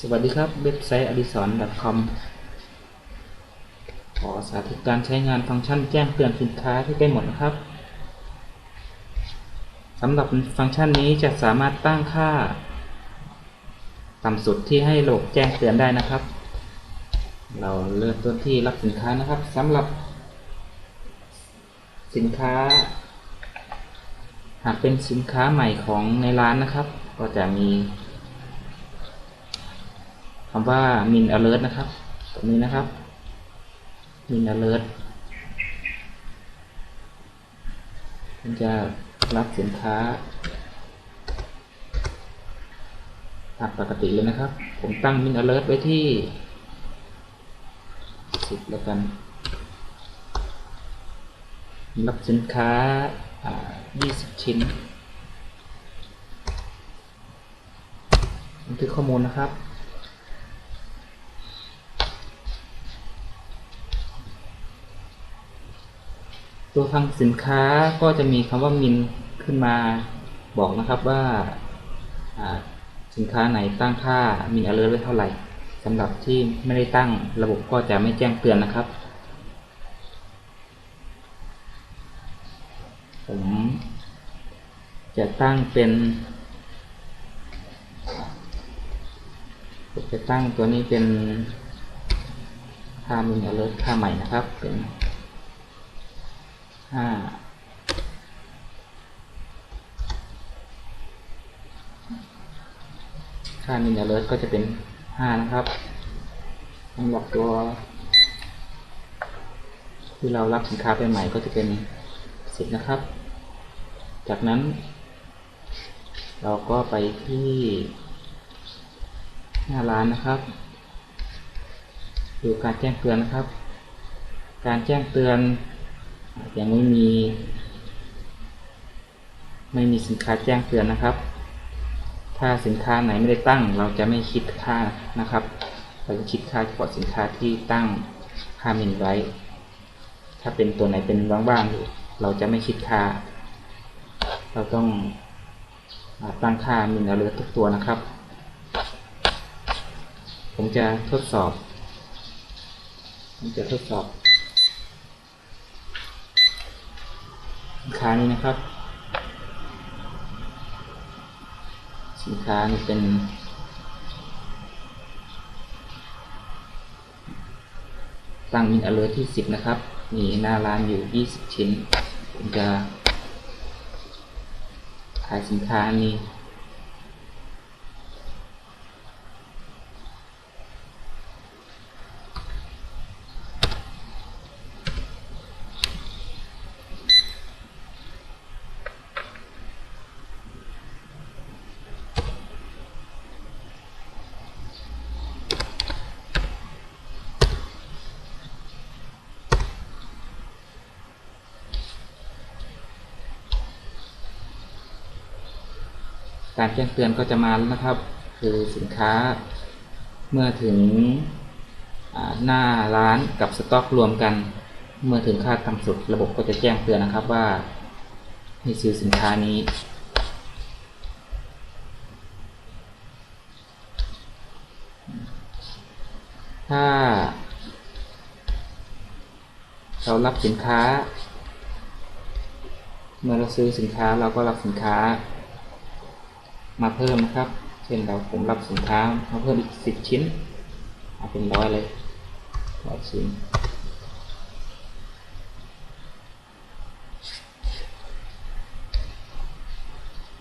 สวัสดีครับ เว็บไซต์ adison com ขอสาธิตการใช้งานฟังก์ชันแจ้งเตือนสินค้าที่ได้หมดนะครับสำหรับฟังก์ชันนี้จะสามารถตั้งค่า ต่ำสุดที่ให้ระบบแจ้งเตือนได้นะครับ เราเริ่มต้นที่รับสินค้านะครับสำหรับ สินค้า หากเป็นสินค้าใหม่ของในร้านนะครับ ก็จะมี คำว่า min alert นะครับ ตรงนี้นะครับ min alert มันจะรับสินค้าตามปกติเลยนะครับ ผมตั้ง min alert ไว้ที่ 10 แล้วกันรับสินค้าอ่า20 ชิ้นบันทึกข้อมูลนะครับ ตัวฟังสินค้าก็จะมีคำว่ามินขึ้นมาบอกนะครับว่าอ่าสินค้าไหนตั้งค่ามินอเลอร์ไว้เท่าไหร่สำหรับที่ไม่ได้ตั้งระบบก็จะไม่แจ้งเตือนนะครับ ผมจะตั้งเป็นผมจะตั้งตัวนี้เป็นค่ามินอเลอร์ค่าใหม่นะครับเป็น ห้าค่ามินอเลอร์ก็จะเป็นห้านะครับสำหรับตัว ที่เรารับสินค้าไปใหม่ก็จะเป็นสิบนะครับ จากนั้น เราก็ไปที่หน้าร้านนะครับดูการแจ้งเตือนนะครับ การแจ้งเตือน ยังไม่มี ไม่มีสินค้าแจ้งเตือนนะครับ ถ้าสินค้าไหนไม่ได้ตั้ง เราจะไม่คิดค่านะครับ เราจะคิดค่าเฉพาะสินค้าที่ตั้งค่ามินไว้ ถ้าเป็นตัวไหนเป็นว่างๆอยู่เราจะไม่คิดค่า เราต้องตั้งค่ามินเอเลือทุกตัวนะครับ ผมจะทดสอบ ผมจะทดสอบ สิน ค้านี้นะครับ สินค้านี่เป็นตั้งมินอเลอร์ที่ 10 นะครับมีหน้าร้านอยู่ 20 ชิ้นผมจะขายสินค้านี้ การแจ้งเตือนก็จะมาแล้วนะครับ คือสินค้าเมื่อถึงหน้าร้านกับสต็อกรวมกัน เมื่อถึงค่าต่ำสุดระบบก็จะแจ้งเตือนนะครับว่าให้ซื้อสินค้านี้ถ้า เรารับสินค้า เมื่อเราซื้อสินค้าเราก็รับสินค้า มาเพิ่มนะครับ เช่นเราผมรับสินค้ามาเพิ่มอีกสิบชิ้นเอาเป็นร้อยเลยร้อยชิ้น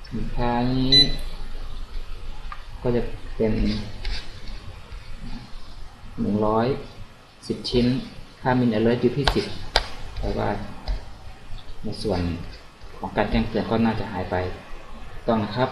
สินค้านี้ ก็จะเป็นหนึ่งร้อยสิบชิ้น ค่ามินอเลอร์อยู่ที่สิบแต่ว่า ในส่วนของการแจ้งเตือนก็น่าจะหายไป ต้องนะครับ